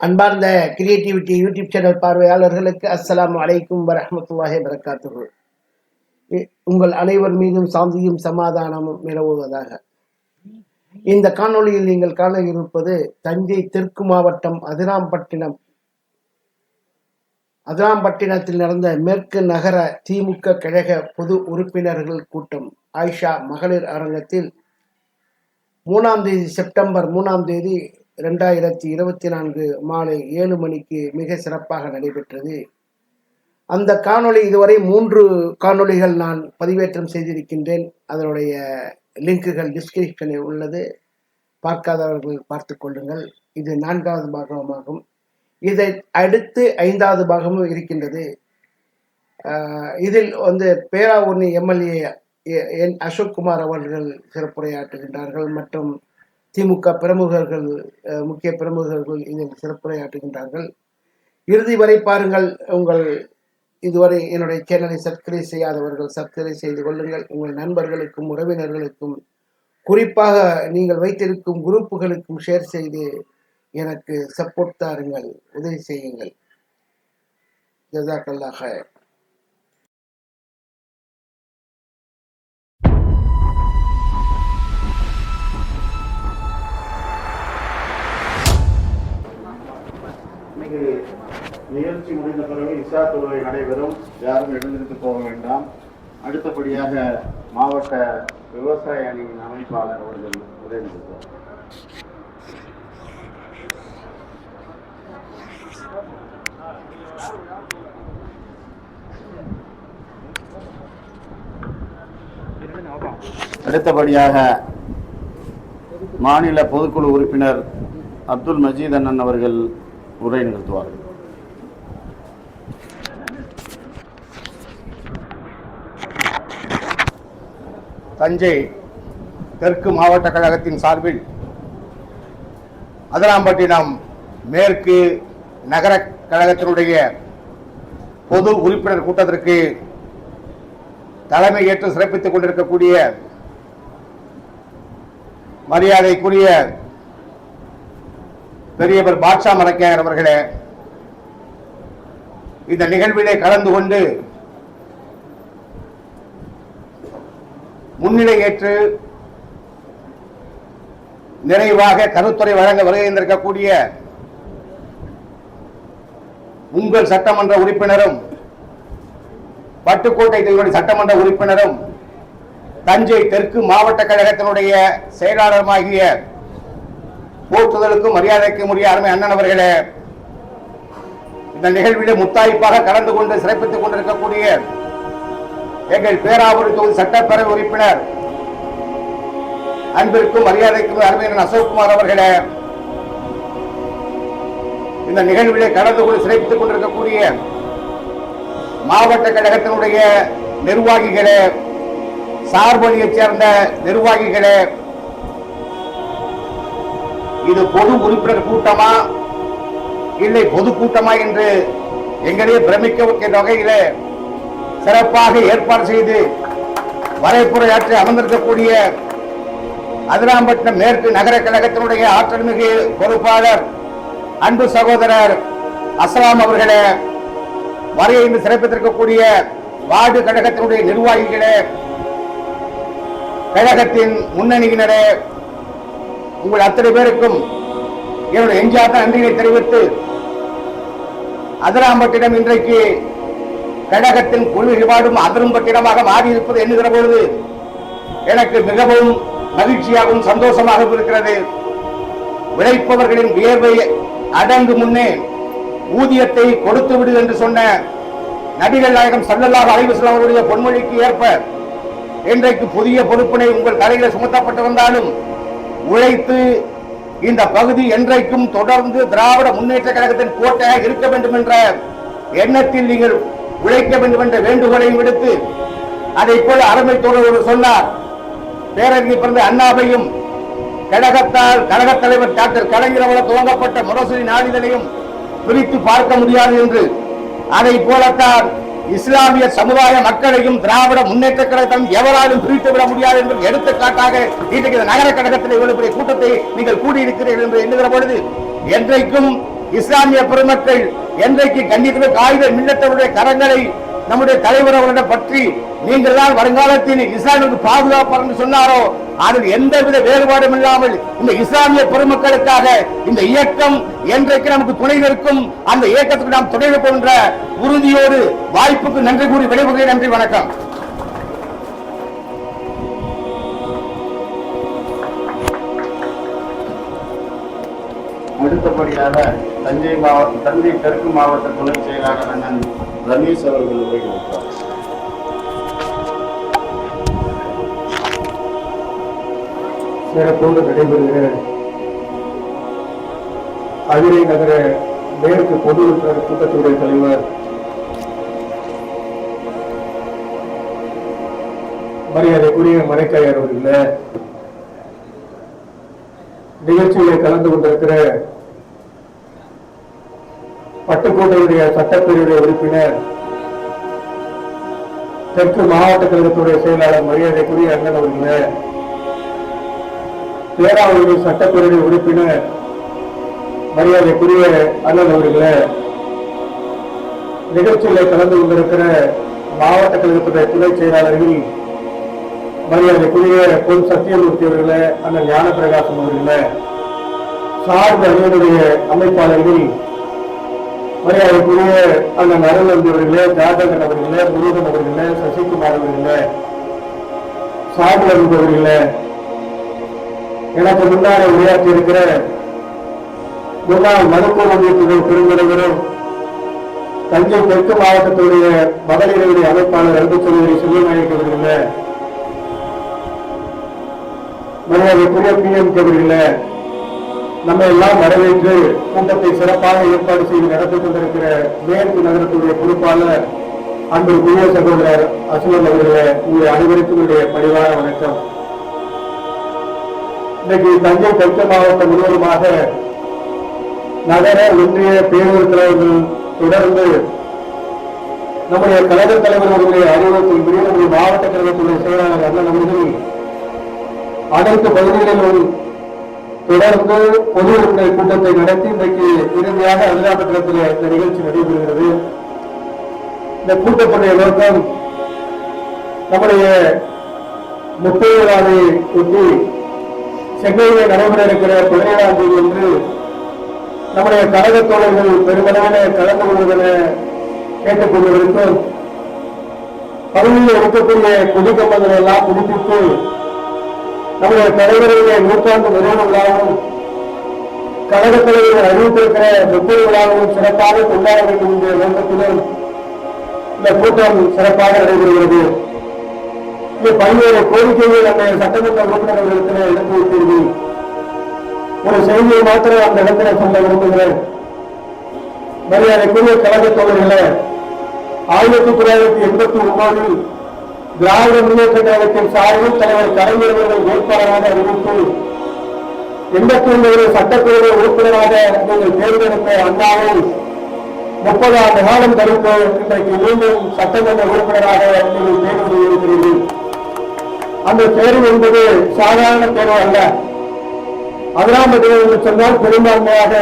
அன்பார்ந்த creativity YouTube channel பார்வையாளர்களுக்கு அஸ்லாம் அலைக்கும் வரமத்துல்லாஹி வரகாத்து உங்கள் அனைவர் மீதும் சாந்தியும் சமாதானமும் நிலவுவதாக. இந்த காணொளியில் நீங்கள் காண இருப்பது தஞ்சை தெற்கு மாவட்டம் அதிராம்பட்டினம். அதிராம்பட்டினத்தில் நடந்த மேற்கு நகர திமுக கழக பொது உறுப்பினர்கள் கூட்டம் ஆயிஷா மகளிர் அரங்கத்தில் மூணாம் தேதி செப்டம்பர் மூணாம் தேதி ரெண்டாயிரத்தி இருபத்தி நான்கு மாலை ஏழு மணிக்கு மிக சிறப்பாக நடைபெற்றது. அந்த காணொளி இதுவரை மூன்று காணொளிகள் நான் பதிவேற்றம் செய்திருக்கின்றேன். அதனுடைய லிங்குகள் டிஸ்கிரிப்ஷனில் உள்ளது. பார்க்காதவர்கள் பார்த்து கொள்ளுங்கள். இது நான்காவது பாகமாகும். இதை அடுத்து ஐந்தாவது பாகமும் இருக்கின்றது. இதில் வந்து பேராவூர்ணி எம்எல்ஏ என் அசோக்குமார் அவர்கள் சிறப்புரையாற்றுகின்றார்கள் மற்றும் திமுக பிரமுகர்கள் முக்கிய பிரமுகர்கள் இதில் சிறப்புரையாற்றுகின்றார்கள். இறுதி வரை பாருங்கள். உங்கள் இதுவரை என்னுடைய சேனலை சப்ஸ்கிரைப் செய்யாதவர்கள் சப்ஸ்கிரைப் செய்து கொள்ளுங்கள். உங்கள் நண்பர்களுக்கும் உறவினர்களுக்கும் குறிப்பாக நீங்கள் வைத்திருக்கும் குரூப்புகளுக்கும் ஷேர் செய்து எனக்கு சப்போர்ட் தாருங்கள். உதவி செய்யுங்கள். ஜசாக்கல்லாக இன்னைக்கு நிகழ்ச்சி முடிந்த பிறகு இசா தொழுகை நடைபெறும். யாரும் எழுந்திருந்து போக வேண்டாம். அடுத்தபடியாக மாவட்ட விவசாய அணியின் அமைப்பாளர் அவர்கள் உதவி அடுத்தபடியாக மாநில பொதுக்குழு உறுப்பினர் அப்துல் மஜீத் அண்ணன் அவர்கள் உரை நிகழ்த்துவார்கள் தஞ்சை தெற்கு மாவட்ட கழகத்தின் சார்பில் அதிராம்பட்டினம் மேற்கு நகர கழகத்தினுடைய பொது உறுப்பினர் கூட்டத்திற்கு தலைமை ஏற்று சிறப்பித்துக் கொண்டிருக்கக்கூடிய மரியாதைக்குரிய பெரியவர் பாட்ஷா மரக்கையர் அவர்களே இந்த நிகழ்விலே கலந்து கொண்டு முன்னிலை ஏற்று நிறைவாக கருத்துரை வழங்க வருகின்றிருக்கக்கூடிய உங்கள் சட்டமன்ற உறுப்பினரும் பட்டுக்கோட்டை தொகுதி சட்டமன்ற உறுப்பினரும் தஞ்சை தெற்கு மாவட்ட கழகத்தினுடைய செயலாளருமாகிய போற்றுதலுக்கும் மரியாதைக்கும் உரிய அருமை அண்ணன் அவர்களே இந்த நிகழ்விலே முத்தாய்ப்பாக கலந்து கொண்டு சிறப்பித்துக் கொண்டிருக்கக்கூடிய எங்கள் பேராவூர் தொகுதி சட்டப்பேரவை உறுப்பினர் அன்பிற்கும் மரியாதைக்கும் அருமையின் அசோக்குமார் அவர்களே இந்த நிகழ்விலே கலந்து கொண்டு சிறப்பித்துக் கொண்டிருக்கக்கூடிய மாவட்ட கழகத்தினுடைய நிர்வாகிகளே சார்பணியைச் சேர்ந்த நிர்வாகிகளே இது பொது உறுப்பினர் கூட்டமா? இல்லை பொது கூட்டமா என்று எங்களே பிரமிக்க வைக்கின்ற சிறப்பாக ஏற்பாடு செய்து வரைப்புரையாற்றி அமர்ந்திருக்கக்கூடிய அதிராம்பட்டினம் மேற்கு நகர கழகத்தினுடைய ஆற்றல் மிகு பொறுப்பாளர் அன்பு சகோதரர் அஸ்லாம் அவர்களே வரையை இன்று சிறப்பித்திருக்கக்கூடிய வார்டு கழகத்தினுடைய நிர்வாகிகளே கழகத்தின் முன்னணியினரே உங்கள் அத்தனை பேருக்கும் என்னுடைய எஞ்சாத நன்றியை தெரிவித்து அதிராம்பட்டினம் இன்றைக்கு கழகத்தின் குழு விவாடும் அதிரும்பட்டினமாக மாறியிருப்பது எண்ணுகிற பொழுது எனக்கு மிகவும் மகிழ்ச்சியாகவும் சந்தோஷமாகவும் இருக்கிறது. உழைப்பவர்களின் வியர்வை அடங்கு முன்னே ஊதியத்தை கொடுத்து விடு என்று சொன்ன நபிகள் நாயகம் சல்லல்லாஹு அலைஹி வஸல்லம் அவருடைய பொன்மொழிக்கு ஏற்ப இன்றைக்கு புதிய பொறுப்பினை உங்கள் தலையில சுமத்தப்பட்டு வந்தாலும் உழைத்து இந்த பகுதி என்றைக்கும் தொடர்ந்து திராவிட முன்னேற்ற கழகத்தின் கோட்டையாக இருக்க வேண்டும் என்ற எண்ணத்தில் நீங்கள் உழைக்க வேண்டும் என்ற வேண்டுகோளையும் விடுத்து அதை போல அருமை தோழர் சொன்னார். பேரறிஞர் பிறந்த அண்ணாவையும் கழகத்தால் கழகத் தலைவர் டாக்டர் கலைஞர் அவர்கள் துவங்கப்பட்ட முரசொலி நாளிதழையும் பிரித்து பார்க்க முடியாது என்று அதை போலத்தான் இஸ்லாமிய சமுதாய மக்களையும் திராவிட முன்னேற்ற கழகத்தையும் எவராலும் பிரித்து விட முடியாது என்று எடுத்துக்காட்டாக இன்றைக்கு இந்த நகர கழகத்தில் இவ்வளவு பெரிய கூட்டத்தை நீங்கள் கூடியிருக்கிறீர்கள் என்று எண்ணுகிற பொழுது என்றைக்கும் இஸ்லாமிய பெருமக்கள் என்றைக்கு கண்டித்து காகித மின்னத்தவருடைய கரங்களை நம்முடைய தலைவர் அவர்களிடம் பற்றி நீங்கள் தான் வருங்காலத்தில் இஸ்லாமிற்கு பாதுகாப்பார் என்று சொன்னாரோ அதில் எந்தவித வேறுபாடும் இல்லாமல் இந்த இஸ்லாமிய பெருமக்களுக்காக இந்த இயக்கம் என்றைக்கு நமக்கு துணை நிற்கும் அந்த இயக்கத்துக்கு நாம் துணை நிற்போம் என்ற உறுதியோடு வாய்ப்புக்கு நன்றி கூறி விடைபெறுகிறேன். நன்றி வணக்கம். அடுத்தபடியாக தஞ்சை மாவட்ட தஞ்சை தெற்கு மாவட்ட துணை செயலாளர் அண்ணன் ரமேஷ் அவர்கள் உரை கொடுத்தார் சிறப்போடு நடைபெறுகிற அதிரை நகர மேற்கு பொது கூட்டத்துடைய தலைவர் மரியாதைக்குரிய மறைக்காயர் அவர்கள நிகழ்ச்சியில் கலந்து கொண்டிருக்கிற பட்டுக்கோட்டையுடைய சட்டப்பேரவை உறுப்பினர் தெற்கு மாவட்ட கழகத்துடைய செயலாளர் மரியாதைக்குரிய அண்ணன் அவர்களே பேராவூர் சட்டப்பேரவை உறுப்பினர் மரியாதைக்குரிய அண்ணன் அவர்களே நிகழ்ச்சியில் கலந்து கொண்டிருக்கிற மாவட்ட கழகத்துடைய துணை செயலாளர்கள் மரியாதைக்குரிய பொன் சத்தியமூர்த்தி அவர்களே அண்ணன் ஞானப்பிரகாசம் அவர்களே சார்பு அணியினுடைய அமைப்பாளர்கள் மரியாதைக்குரிய அண்ணன் அருள்நந்தி அவர்களே ஜாதகன் அவர்களே முருகன் அவர்களே சசிகுமார் அவர்களே சார்பு அவர்களே எனக்கு முன்னாடி உரையாற்றி இருக்கிற முன்னாள் மருத்துவ அமைப்புகள் பெருந்தலைவரும் தஞ்சை தெற்கு மாவட்டத்துடைய மகளிருடைய அமைப்பாளர் அன்பு சகோதரி சிவநாயக் அவர்களே மரியாதைக்குரிய பி எம் அவர்கள நம்ம எல்லாம் வரவேற்று கூட்டத்தை சிறப்பாக ஏற்பாடு செய்து நடத்தி கொண்டிருக்கிற மேற்கு நகரத்துடைய பொறுப்பாளர் அன்புக்குரிய சகோதரர் அசுவன் அவர்களே உங்களுடைய அனைவருக்கும் பணிவான வணக்கம். இன்னைக்கு தஞ்சை தெற்கு மாவட்டம் முழுவதுமாக நகர ஒன்றிய பேரூர் தலைவர்கள் தொடர்ந்து நம்முடைய கழக தலைவர் அவர்களுடைய அறிவுறுத்தின்படி நம்முடைய மாவட்ட கழகத்துடைய செயலாளர் அண்ணன் அவர்கள் அனைத்து பகுதிகளிலும் தொடர்ந்து பொது உறுப்பினர் கூட்டத்தை நடத்தி இன்றைக்கு இறுதியாக அதிராபத்திரத்தில் இந்த நிகழ்ச்சி நடைபெறுகிறது. இந்த கூட்டத்துடைய நோக்கம் நம்முடைய முப்பது நாளை ஒட்டி சென்னையிலே நடைபெற இருக்கிற பதினேழாம் தேதி என்று நம்முடைய கழக தோழர்கள் பெருமளவில கலந்து கொள்வதென கேட்டுக்கொள்வதற்கும் பகுதியில் இருக்கக்கூடிய கொடிக்கம்பங்களை எல்லாம் புதுப்பித்து நம்முடைய தலைவர்களுடைய நூற்றாண்டு நிறுவனங்களாகவும் கழக தலைவர்கள் அறிவித்திருக்கிற வெற்றிகளாகவும் சிறப்பாக கொண்டாட வேண்டும் என்ற நோக்கத்திலும் இந்த கூட்டம் சிறப்பாக நடைபெறுகிறது. இது பல்வேறு கோரிக்கைகள் நம்முடைய சட்டமன்ற உறுப்பினர்களுக்கு எடுத்து வைத்தீர்கள் ஒரு செய்தியை மாத்திரம் அந்த இடத்துல சொல்ல விரும்புகிறேன். மரியாதைக்குரிய கழக தோழர்களே ஆயிரத்தி தொள்ளாயிரத்தி எண்பத்தி ஒன்பதில் திராவிட முன்னேற்ற கழகத்தின் சார்பில் தலைவர் கலைஞர் அவர்கள் வேட்பாளராக அறிவித்து எண்பத்தி ஒன்பது சட்டப்பேரவை உறுப்பினராக நீங்கள் தேர்ந்தெடுத்த அண்ணாவை முப்பது ஆண்டு காலம் கழித்து இன்றைக்கு மீண்டும் சட்டமன்ற உறுப்பினராக நீங்கள் தேர்வு செய்திருக்கிறீர்கள். அந்த தேர்வு என்பது சாதாரண தேர்வு அல்ல. அதிராமத்தில் என்று சொன்னால் பெரும்பான்மையாக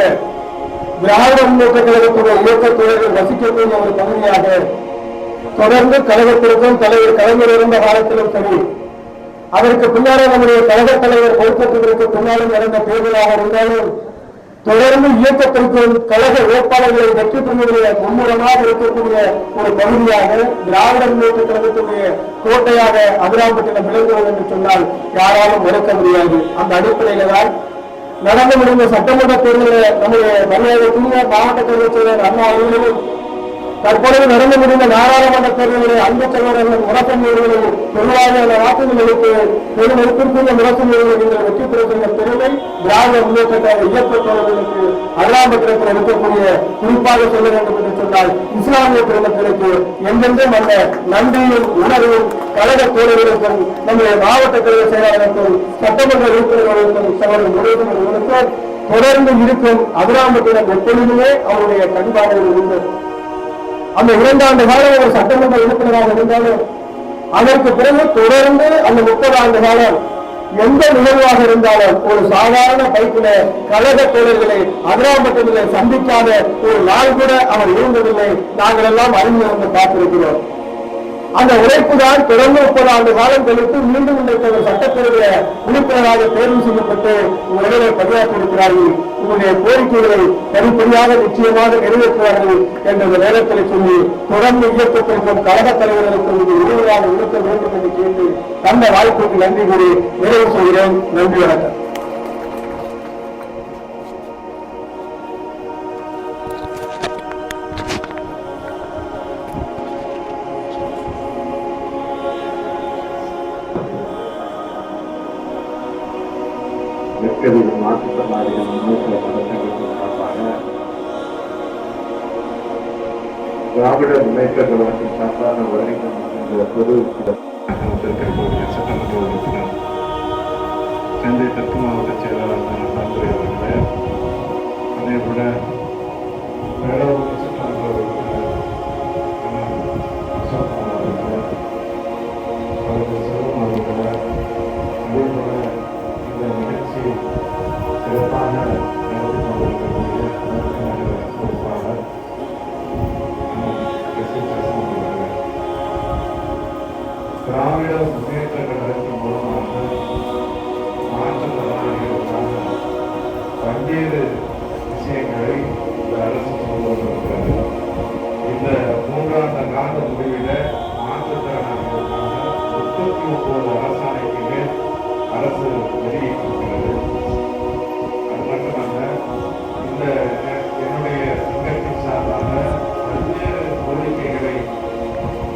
திராவிட முன்னேற்ற கழகத்துடைய இயக்கத்துறைகள் வசிக்கக்கூடிய ஒரு பகுதியாக தொடர்ந்து கழகத்திற்கும் தலைவர் கலைஞர் இருந்த காலத்திலும் சரி அதற்கு பின்னாலே நம்முடைய கழக தலைவர் பொறுப்பேற்றதற்கு பின்னாலும் நடந்த தேர்தலாக இருந்தாலும் தொடர்ந்து இயக்கத்திற்கும் கழக வேட்பாளர்களை வெற்றி பெறுவதில் மும்முரமாக இருக்கக்கூடிய ஒரு பகுதியாக திராவிட முன்னேற்ற கழகத்துடைய கோட்டையாக அதிராம்பட்டினம் விளங்குவது என்று சொன்னால் யாராலும் மறுக்க முடியாது. அந்த அடிப்படையில தான் நடந்து முடிந்த சட்டமன்ற தேர்தலில் நம்முடைய மரியாதைக்குரிய மாவட்ட கழக செயலர் அண்ணா அவர்களும் தற்பொழுது நடந்து முடிந்த நாடாளுமன்ற தேர்தலில் அன்பு சகோதரர்கள் முரசன் அவர்களும் பொதுவாக வாக்குகள் அளித்து பெரும் மதிப்பிற்குரிய முரசன் நிறுவனங்கள் வெற்றி பெறுகின்ற பெருமை திராவிட முன்னேற்ற கழக இயக்கத்தோழர்களுக்கு அருளாம்பத்திரத்தில் இருக்கக்கூடிய குறிப்பாக சொல்ல வேண்டும் என்று சொன்னால் இஸ்லாமிய பெருமக்களுக்கு எந்தெந்தும் அந்த நன்றியும் உணர்வும் கழக தோழர்களுக்கும் நம்முடைய மாவட்ட கழக செயலாளருக்கும் சட்டமன்ற உறுப்பினர்களுக்கும் சகோதரர் முழுவதும் தொடர்ந்து இருக்கும் அதிராம்பட்டினம் எப்பொழுதுமே அவருடைய கண்பாடுகள் உண்டு. அந்த இரண்டாண்டு காலம் ஒரு சட்டமன்ற உறுப்பினராக இருந்தாலும் அதற்கு பிறகு தொடர்ந்து அந்த முப்பது ஆண்டு காலம் எந்த நிகழ்வாக இருந்தாலும் ஒரு சாதாரண பைக்கில கழக தொழில்களை அதிராம்பட்டத்தில் சந்திக்காத ஒரு நாள் கூட அவர் இருந்ததில்லை. நாங்கள் எல்லாம் அறிந்து வந்து பார்த்திருக்கிறோம் அந்த உழைப்பு தான் தொடர்ந்து முப்பது ஆண்டு காலம் கழித்து மீண்டும் இன்றைக்கு ஒரு சட்டப்பேரவைய உறுப்பினராக தேர்வு செய்யப்பட்டு உங்களிடையே பணியாற்றியிருக்கிறார்கள். உங்களுடைய கோரிக்கைகளை தனித்தனியாக நிச்சயமாக நிறைவேற்றுவார்கள் என்ற இந்த நேரத்தில் சொல்லி தொடர்ந்து இயக்கத்திற்கும் கழக தலைவர்களுக்கும் இது உறுதியாக இருக்க வேண்டும் என்று கேட்டு தந்த வாய்ப்புக்கு நன்றி கூறி நிறைவு செய்கிறேன். நன்றி வணக்கம். நெற்கதி மாற்றுத்திறனாளிகள் முன்னேற்ற நலச்சங்கத்தின் சார்பாக திராவிட முன்னேற்ற கழகத்தின் சார்பாக வருகின்ற பொது சட்டமன்ற உறுப்பினர் சென்னை தெற்கு மாவட்ட செயலாளர் நலத்துறை அவர்களே. அதே போல வேளாண் சிறப்பாக நடத்தி கொண்டிருக்கக்கூடிய வடக்கு நகர பொறுப்பாளர் திராவிட முன்னேற்ற கழகத்தின் மூலமாக பல்வேறு விஷயங்களை இந்த அரசு கொண்டு வந்திருக்கிறது இந்த மூன்றாண்டு கால முடிவில் மாற்றுத்திறனாளிகளுக்கான முப்பத்தி ஒன்பது அரசாணைக்கு மேல் அரசு வெளியிட்டிருக்கிறது இந்த என்னுடைய சங்கத்தின் சார்பாக பல்வேறு கோரிக்கைகளை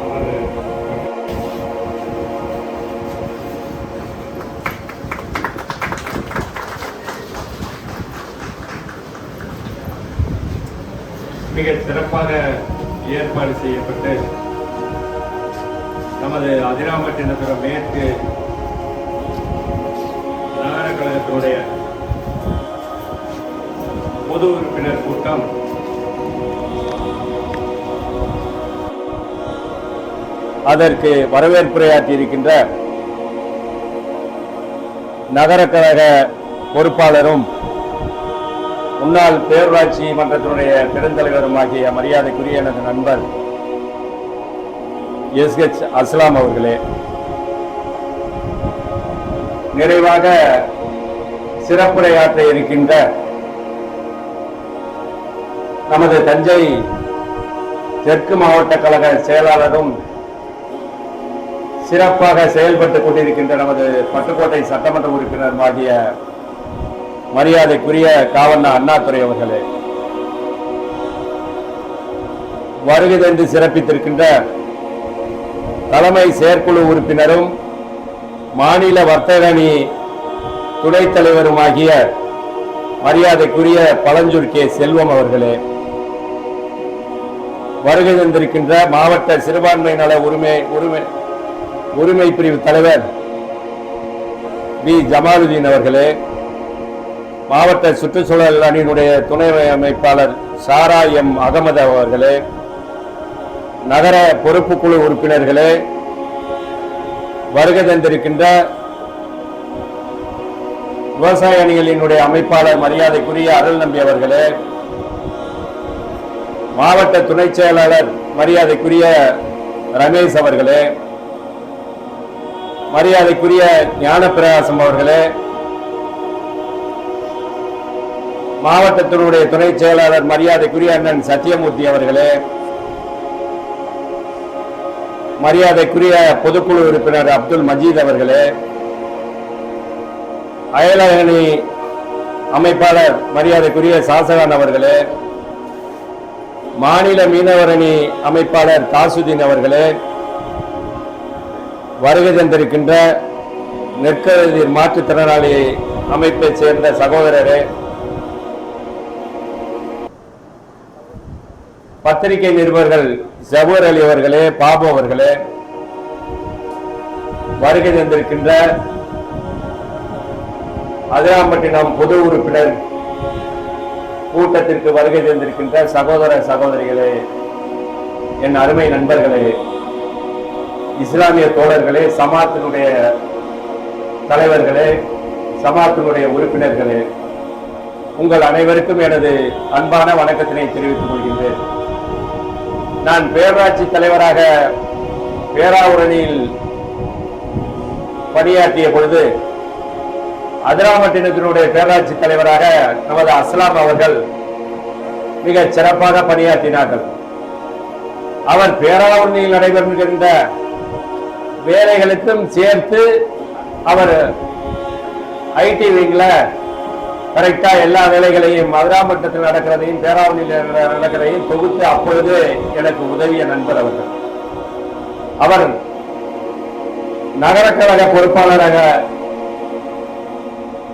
நமது மிக சிறப்பாக ஏற்பாடு செய்யப்பட்டு நமது அதிராமட்டினபுரம் மேற்கு நகர கழகத்தினுடைய பொது உறுப்பினர் கூட்டம். அதற்கு வரவேற்புரையாற்றி இருக்கின்ற நகர கழக பொறுப்பாளரும் முன்னாள் பேரூராட்சி மன்றத்தினுடைய பெருந்தலைவரும் ஆகிய மரியாதைக்குரிய எனது நண்பர் எஸ். ஹெச் அஸ்லாம் அவர்களே. நிறைவாக சிறப்புரையாற்ற இருக்கின்ற நமது தஞ்சை தெற்கு மாவட்ட கழக செயலாளரும் சிறப்பாக செயல்பட்டுக் கொண்டிருக்கின்ற நமது பட்டுக்கோட்டை சட்டமன்ற உறுப்பினருமாகிய மரியாதைக்குரிய காவண்ணா அண்ணாதுரை அவர்களே வருகை சிறப்பித்திருக்கின்ற தலைமை செயற்குழு உறுப்பினரும் மாநில வர்த்தக அணி துணைத் தலைவருமாகிய மரியாதைக்குரிய பழஞ்சூர் கே செல்வம் அவர்களே வருகை தந்திருக்கின்ற மாவட்ட சிறுபான்மை நல உரிமை உரிமை உரிமை பிரிவு தலைவர் பி ஜமாலுதீன் அவர்களே மாவட்ட சுற்றுச்சூழல் அணியினுடைய துணை அமைப்பாளர் சாரா எம். அகமது அவர்களே நகர பொறுப்புக்குழு உறுப்பினர்களே வருகை தந்திருக்கின்ற விவசாய அணிகளினுடைய அமைப்பாளர் மரியாதைக்குரிய அருள் நம்பி அவர்களே மாவட்ட துணை செயலாளர் மரியாதைக்குரிய ரமேஷ் அவர்களே மரியாதைக்குரிய ஞானப்பிரகாசம் அவர்களே மாவட்டத்தினுடைய துணை செயலாளர் மரியாதைக்குரிய அண்ணன் சத்தியமூர்த்தி அவர்களே மரியாதைக்குரிய பொதுக்குழு உறுப்பினர் அப்துல் மஜீத் அவர்களே அயலகணி அமைப்பாளர் மரியாதைக்குரிய சாசகான் அவர்களே மாநில மீனவரணி அமைப்பாளர் தாசுதீன் அவர்களே வருகை தந்திருக்கின்ற நெற்கதிர் மாற்றுத்திறனாளி அமைப்பைச் சேர்ந்த சகோதரரே பத்திரிகை நிருபர்கள் ஜபூர் அலி அவர்களே பாபு அவர்களே வருகை தந்திருக்கின்ற அதிராம்பட்டினம் பொது உறுப்பினர் கூட்டத்திற்கு வருகை தந்திருக்கின்ற சகோதர சகோதரிகளே என் அருமை நண்பர்களே இஸ்லாமிய தோழர்களே சமாத்தினுடைய தலைவர்களே சமாத்தினுடைய உறுப்பினர்களே உங்கள் அனைவருக்கும் எனது அன்பான வணக்கத்தினை தெரிவித்துக் கொள்கின்றேன். நான் பேரூராட்சி தலைவராக பேராவூரணியில் பணியாற்றிய பொழுது அதிராமட்டினத்தினுடைய பேராட்சி தலைவராக நமது அஸ்லாம் அவர்கள் மிக சிறப்பாக பணியாற்றினார்கள். அவர் பேராவூரணியில் நடைபெறுகின்ற வேலைகளுக்கும் சேர்த்து அவர் ஐடி விங்ல கரெக்டா எல்லா வேலைகளையும் மதுராமட்டத்தில் நடக்கிறதையும் பேராவணியில் நடக்கிறதையும் தொகுத்து அப்பொழுது எனக்கு உதவிய நண்பர் அவர்கள். அவர் நகர பொறுப்பாளராக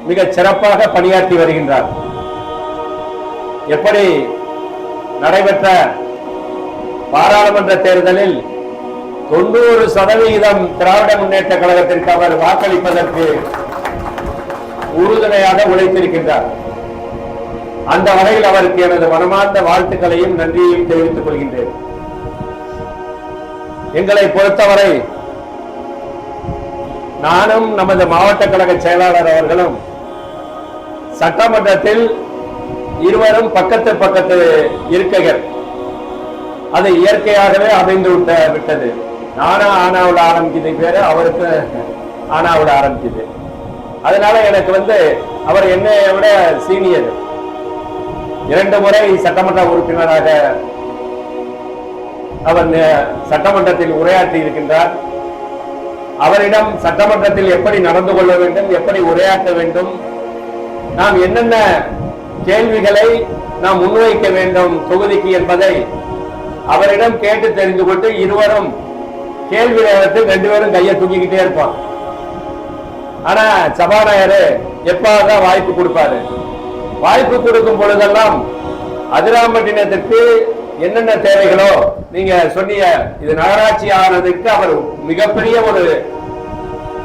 மிக சிறப்பாக பணியாற்றி வருகின்றார். எப்படி நடைபெற்ற பாராளுமன்ற தேர்தலில் தொண்ணூறு சதவிகிதம் திராவிட முன்னேற்ற கழகத்திற்கு அவர் வாக்களிப்பதற்கு உறுதுணையாக உழைத்திருக்கின்றார். அந்த வகையில் அவருக்கு எனது மனமார்ந்த வாழ்த்துக்களையும் நன்றியையும் தெரிவித்துக் கொள்கின்றேன். எங்களை பொறுத்தவரை நானும் நமது மாவட்ட கழக செயலாளர் அவர்களும் சட்டமன்றத்தில் இருவரும் பக்கத்து பக்கத்து இருக்கைகள். அது இயற்கையாகவே அமைந்து விட்ட விட்டது. நானும் ஆனாவில் ஆரம்பிக்குது பேரு அவருக்கு ஆனாவில் ஆரம்பிக்குது. அதனால எனக்கு வந்து அவர் என்னை விட சீனியர். இரண்டு முறை சட்டமன்ற உறுப்பினராக அவர் சட்டமன்றத்தில் உரையாற்றி இருக்கின்றார். அவரிடம் சட்டமன்றத்தில் எப்படி நடந்து கொள்ள வேண்டும் எப்படி உரையாற்ற வேண்டும் நாம் என்னென்ன கேள்விகளை நாம் முன்வைக்க வேண்டும் தொகுதிக்கு என்பதை அவரிடம் கேட்டு தெரிந்து கொண்டு இருவரும் கேள்வி நேரத்தில் ரெண்டு பேரும் கையை தூக்கிக்கிட்டே இருப்போம் ஆனா சபாநாயகர் எப்பாதான் வாய்ப்பு கொடுப்பாரு? வாய்ப்பு கொடுக்கும் பொழுதெல்லாம் அதிராம்பட்டினத்திற்கு என்னென்ன தேவைகளோ நீங்க சொன்னீங்க இது நகராட்சி ஆனதுக்கு அவர் மிகப்பெரிய ஒரு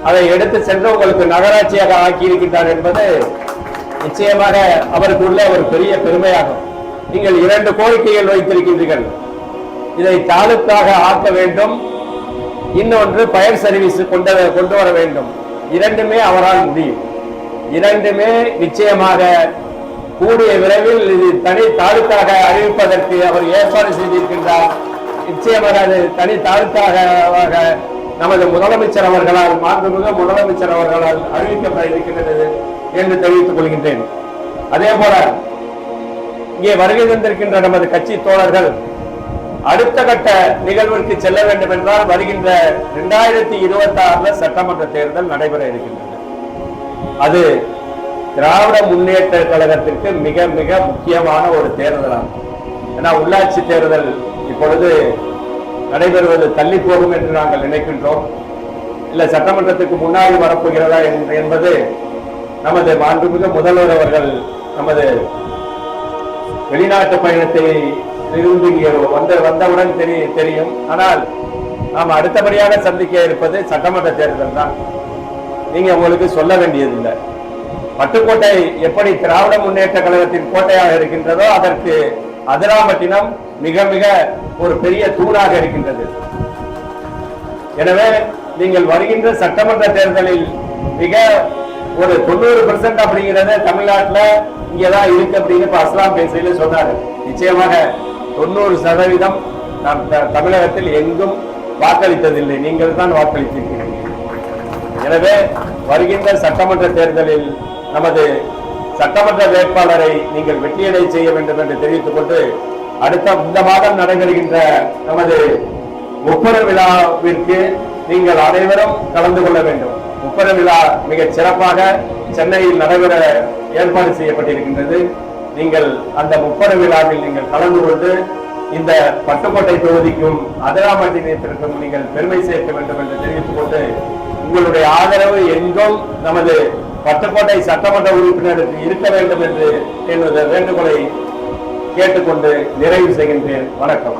அதை எடுத்து சென்று உங்களுக்கு நகராட்சியாக ஆக்கி இருக்கின்றார் என்பது நிச்சயமாக அவருக்கு உள்ள ஒரு பெரிய பெருமையாகும். நீங்கள் இரண்டு கோரிக்கைகள் வைத்திருக்கின்றீர்கள். இதை தாலுக்காக ஆக்க வேண்டும். இன்னொன்று பயர் சர்வீஸ் கொண்டு கொண்டு வர வேண்டும். இரண்டுமே அவரால் முடியும். இரண்டுமே நிச்சயமாக கூடிய விரைவில் இது தனி தாலுக்காக அறிவிப்பதற்கு அவர் ஏற்பாடு செய்திருக்கின்றார். நிச்சயமாக அது தனி தாலுக்காக நமது முதலமைச்சர் அவர்களால் மாண்புமிகு முதலமைச்சர் அவர்களால் அறிவிக்கப்பட இருக்கின்றது. என்று தெரிவித்துக் கொள்கின்றேன். அதே போல இங்கே வருகை தந்திருக்கின்ற நமது கட்சி தோழர்கள் அடுத்த கட்ட நிகழ்விற்கு செல்ல வேண்டும் என்றால் வருகின்ற இரண்டாயிரத்தி இருபத்தி ஆறுல சட்டமன்ற தேர்தல் நடைபெற இருக்கின்றது. அது திராவிட முன்னேற்ற கழகத்திற்கு மிக மிக முக்கியமான ஒரு தேர்தலாகும். ஏன்னா உள்ளாட்சி தேர்தல் இப்பொழுது நடைபெறுவது தள்ளி போகும் என்று நாங்கள் நினைக்கின்றோம். இல்ல சட்டமன்றத்துக்கு முன்னாடி வரப்போகிறதா என்பது நமது மாண்புமிகு முதல்வர் அவர்கள் நமது வெளிநாட்டு பயணத்தை இருந்து வந்த வந்தவுடன் தெரிய தெரியும். ஆனால் நாம் அடுத்தபடியாக சந்திக்க இருப்பது சட்டமன்ற தேர்தல் தான். நீங்க உங்களுக்கு சொல்ல வேண்டியதில்லை. பட்டுக்கோட்டை எப்படி திராவிட முன்னேற்ற கழகத்தின் கோட்டையாக இருக்கின்றதோ அதற்கு அதிராமட்டினம் மிக மிக ஒரு பெரிய தூணாக இருக்கின்றது. எனவே நீங்கள் வருகின்ற சட்டமன்ற தேர்தலில் மிக ஒரு தொண்ணூறு பெர்சன்ட் அப்படிங்கிறது தமிழ்நாட்டுல இங்கதான் இருக்கு அப்படின்னு இப்ப அஸ்லாம் பேசையில சொன்னாரு. நிச்சயமாக தொண்ணூறு சதவீதம் நாம் த- தமிழகத்தில் எங்கும் வாக்களித்ததில்லை. நீங்கள் தான் வாக்களித்திருக்கிறீர்கள் எனவே வருகின்ற சட்டமன்ற தேர்தலில் நமது சட்டமன்ற வேட்பாளரை நீங்கள் வெற்றியடை செய்ய வேண்டும் என்று தெரிவித்துக் கொண்டு அடுத்த இந்த மாதம் நடைபெறுகின்ற நமது முப்பெரு விழாவிற்கு நீங்கள் அனைவரும் கலந்து கொள்ள வேண்டும். முப்பெரு விழா மிக சிறப்பாக சென்னையில் நடைபெற ஏற்பாடு செய்யப்பட்டிருக்கின்றது. நீங்கள் அந்த முப்பெரு விழாவில் நீங்கள் கலந்து கொண்டு இந்த பட்டுக்கோட்டை தொகுதிக்கும் அதிராமட்டினத்திற்கும் நீங்கள் பெருமை சேர்க்க வேண்டும் என்று தெரிவித்துக் கொண்டு உங்களுடைய ஆதரவு எங்கும் நமது பட்டுக்கோட்டை சட்டமன்ற உறுப்பினருக்கு இருக்க வேண்டும் என்று என்னுடைய வேண்டுகோளை கேட்டுக்கொண்டு நிறைவு செய்கின்றேன். வணக்கம்.